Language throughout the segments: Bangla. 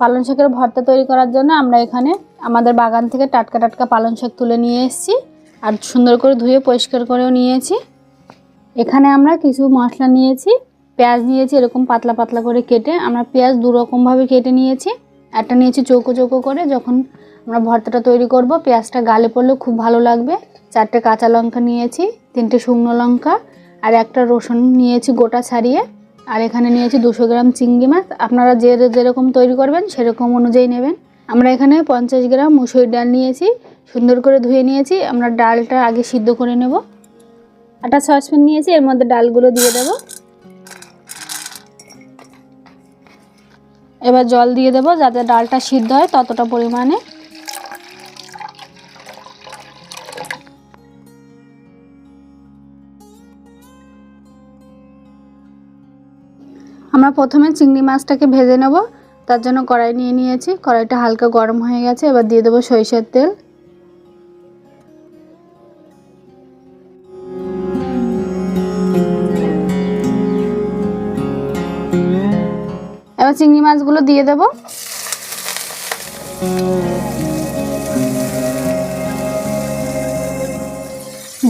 পালং শাকের ভর্তা তৈরি করার জন্য আমরা এখানে আমাদের বাগান থেকে টাটকা টাটকা পালং শাক তুলে নিয়ে এসেছি আর সুন্দর করে ধুয়ে পরিষ্কার করেও নিয়েছি। এখানে আমরা কিছু মশলা নিয়েছি, পেঁয়াজ নিয়েছি, এরকম পাতলা পাতলা করে কেটে আমরা পেঁয়াজ দু রকমভাবে কেটে নিয়েছি। একটা নিয়েছি চৌকো চৌকো করে, যখন আমরা ভর্তাটা তৈরি করব, পেঁয়াজটা গালে পড়লে খুব ভালো লাগবে। চারটে কাঁচা লঙ্কা নিয়েছি, তিনটে শুকনো লঙ্কা, আর একটা রসুন নিয়েছি গোটা ছাড়িয়ে। আর এখানে নিয়েছি দুশো গ্রাম চিংড়ি মাছ। আপনারা যে যেরকম তৈরি করবেন সেরকম অনুযায়ী নেবেন। আমরা এখানে পঞ্চাশ গ্রাম মুসুরির ডাল নিয়েছি, সুন্দর করে ধুয়ে নিয়েছি। আমরা ডালটা আগে সিদ্ধ করে নেব। একটা সসপ্যান নিয়েছি, এর মধ্যে ডালগুলো দিয়ে দেব। এবার জল দিয়ে দেব যাতে ডালটা সিদ্ধ হয় ততটা পরিমাণে। আমরা প্রথমে চিংড়ি মাছটাকে ভেজে নেব। তার জন্য কড়াই নিয়ে নিয়েছি। কড়াইটা হালকা গরম হয়ে গেছে। এবার দিয়ে দেবো সরিষার তেল। এবার চিংড়ি মাছগুলো দিয়ে দেব।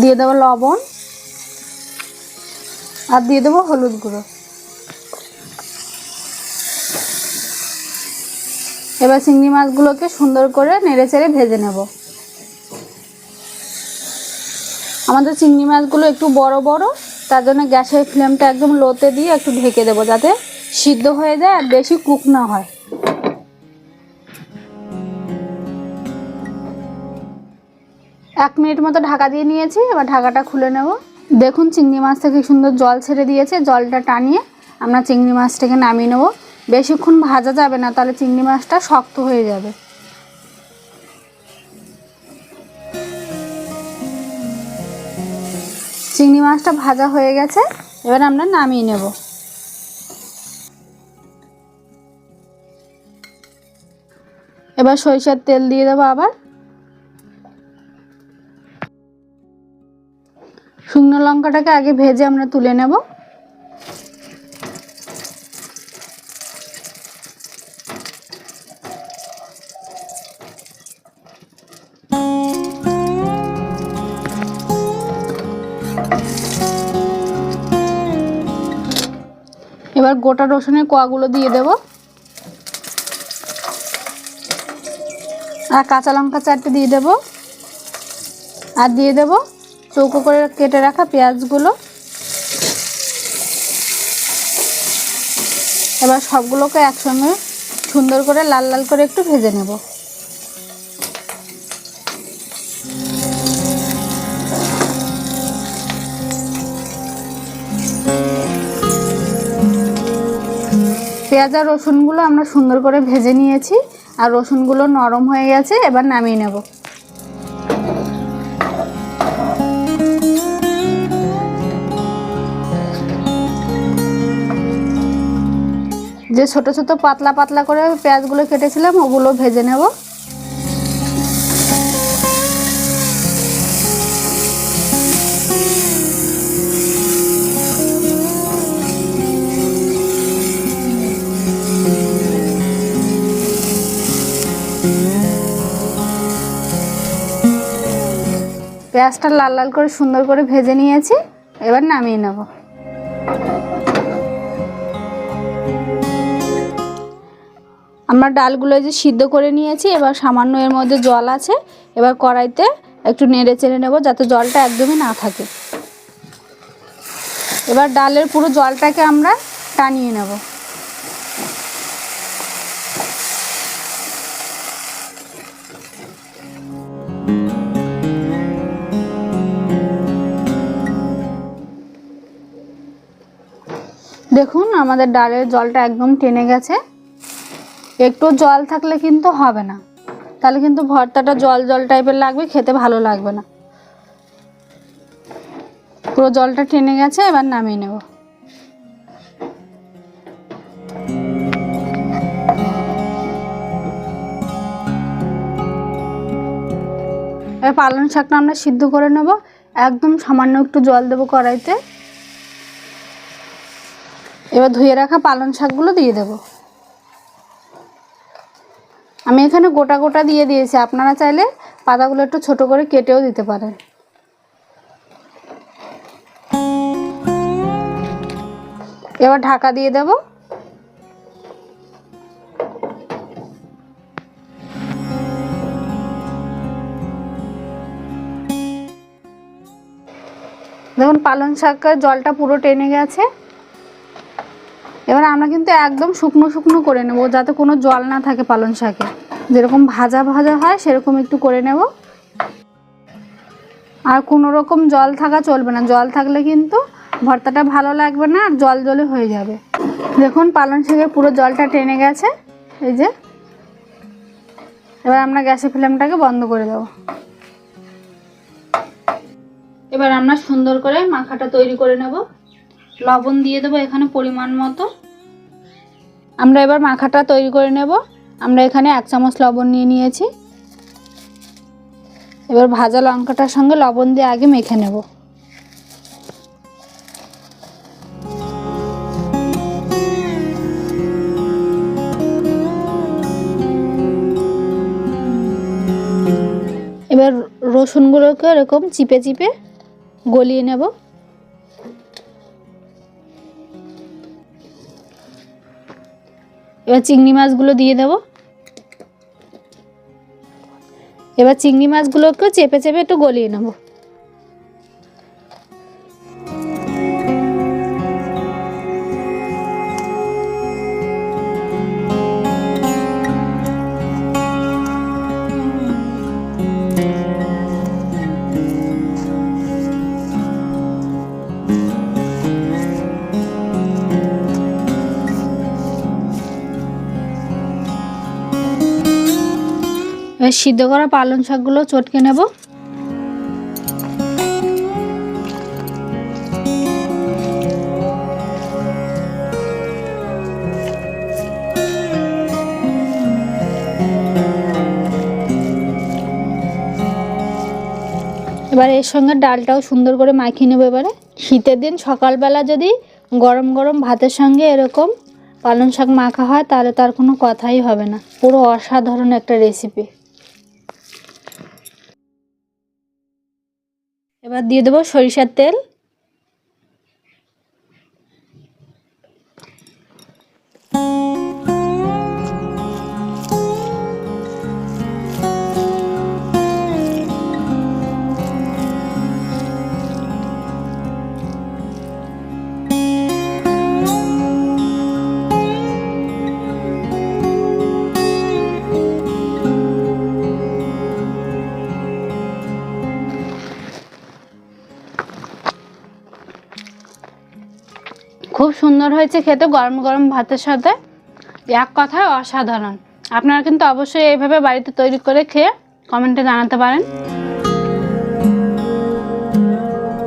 দিয়ে দেবো লবণ। আর দিয়ে দেবো হলুদ গুঁড়ো। এবার চিংড়ি মাছগুলোকে সুন্দর করে নেড়ে চেড়ে ভেজে নেব। আমাদের চিংড়ি মাছগুলো একটু বড় বড়, তার জন্য গ্যাসের ফ্লেমটা একদম লোতে দিয়ে একটু ঢেকে দেবো যাতে সিদ্ধ হয়ে যায় আর বেশি কুক না হয়। এক মিনিট মতো ঢাকা দিয়ে নিয়েছি, এবার ঢাকাটা খুলে নেব। দেখুন চিংড়ি মাছ থেকে সুন্দর জল ছেড়ে দিয়েছে, জলটা টানিয়ে আমরা চিংড়ি মাছটাকে নামিয়ে নেব। বেশিক্ষণ ভাজা যাবে না, তাহলে চিংড়ি মাছটা শক্ত হয়ে যাবে। চিংড়ি মাছটা ভাজা হয়ে গেছে, এবার আমরা নামিয়ে নেব। এবার সরিষার তেল দিয়ে দেবো আবার। শুকনো লঙ্কাটাকে আগে ভেজে আমরা তুলে নেব। এবার গোটা রসুনের কোয়াগুলো দিয়ে দেব। আর কাঁচা লঙ্কা চারটে দিয়ে দেব। আর দিয়ে দেব চৌকো করে কেটে রাখা পেঁয়াজগুলো। এবার সবগুলোকে একসঙ্গে সুন্দর করে লাল লাল করে একটু ভেজে নেব। পেঁয়াজ আর রসুনগুলো আমরা সুন্দর করে ভেজে নিয়েছি আর রসুনগুলো নরম হয়ে গেছে, এবার নামিয়ে নেব। যে ছোট ছোট পাতলা পাতলা করে পেঁয়াজগুলো কেটেছিলাম, ওগুলো ভেজে নেব। পেঁয়াজটা লাল লাল করে সুন্দর করে ভেজে নিয়েছি, এবার নামিয়ে নেব। আমরা ডালগুলো যে সিদ্ধ করে নিয়েছি, এবার সামান্য এর মধ্যে জল আছে, এবার কড়াইতে একটু নেড়ে চেড়ে নেব যাতে জলটা একদমই না থাকে। এবার ডালের পুরো জলটাকে আমরা টানিয়ে নেব। দেখুন, আমাদের ডালের জলটা একদম টেনে গেছে। একটু জল থাকলে কিন্তু হবে না। তাহলে কিন্তু ভর্তাটা জল জল টাইপের লাগবে, খেতে ভালো লাগবে না। পুরো জলটা টেনে গেছে, এবার নামিয়ে নেব। এবার পালং শাকটা আমরা সিদ্ধ করে নেব। একদম সামান্য একটু জল দেবো কড়াইতে। এবার ধুয়ে রাখা পালং শাকগুলো দিয়ে দেবো। আমি এখানে গোটা গোটা দিয়ে দিয়েছি। আপনারা চাইলে পাতাগুলো একটু ছোট করে কেটেও দিতে পারেন। এবার ঢাকা দিয়ে দেব। দেখুন, পালং শাকের জলটা পুরো টেনে গেছে। এবার আমরা কিন্তু একদম শুকনো শুকনো করে নেব, যাতে কোনো জল না থাকে পালং শাকে। যেরকম ভাজা ভাজা হয়, সেরকম একটু করে নেব। আর কোনো রকম জল থাকা চলবে না। জল থাকলে কিন্তু ভর্তাটা ভালো লাগবে না, আর জল জলে হয়ে যাবে। দেখুন, পালং শাকের পুরো জলটা টেনে গেছে। এই যে। এবার আমরা গ্যাসের ফ্লেমটাকে বন্ধ করে দেবো। এবার আমরা সুন্দর করে মাখাটা তৈরি করে নেব। লবণ দিয়ে দেবো এখানে পরিমাণ মতো। আমরা এবার মাখাটা তৈরি করে নেব। আমরা এখানে এক চামচ লবণ নিয়ে নিয়েছি। এবার ভাজা লঙ্কাটার সঙ্গে লবণ দিয়ে আগে মেখে নেব। এবার রসুনগুলোকে এরকম চিপে চিপে গলিয়ে নেব। এবার চিংড়ি মাছগুলো দিয়ে দেব। এবার চিংড়ি মাছগুলোকেও চেপে চেপে একটু গলিয়ে নেব। এবার সিদ্ধ করা পালং শাকগুলো চটকে নেব। এবার এর সঙ্গে ডালটাও সুন্দর করে মাখিয়ে নেব এবারে। শীতের দিন সকালবেলা যদি গরম গরম ভাতের সঙ্গে এরকম পালং শাক মাখা হয়, তাহলে তার কোনো কথাই হবে না। পুরো অসাধারণ একটা রেসিপি এবার দিয়ে দেবো সরিষার তেল। খুব সুন্দর হয়েছে খেতে, গরম গরম ভাতের সাথে। এক কথায় অসাধারণ। আপনারা কিন্তু অবশ্যই এইভাবে বাড়িতে তৈরি করে খেয়ে কমেন্টে জানাতে পারেন।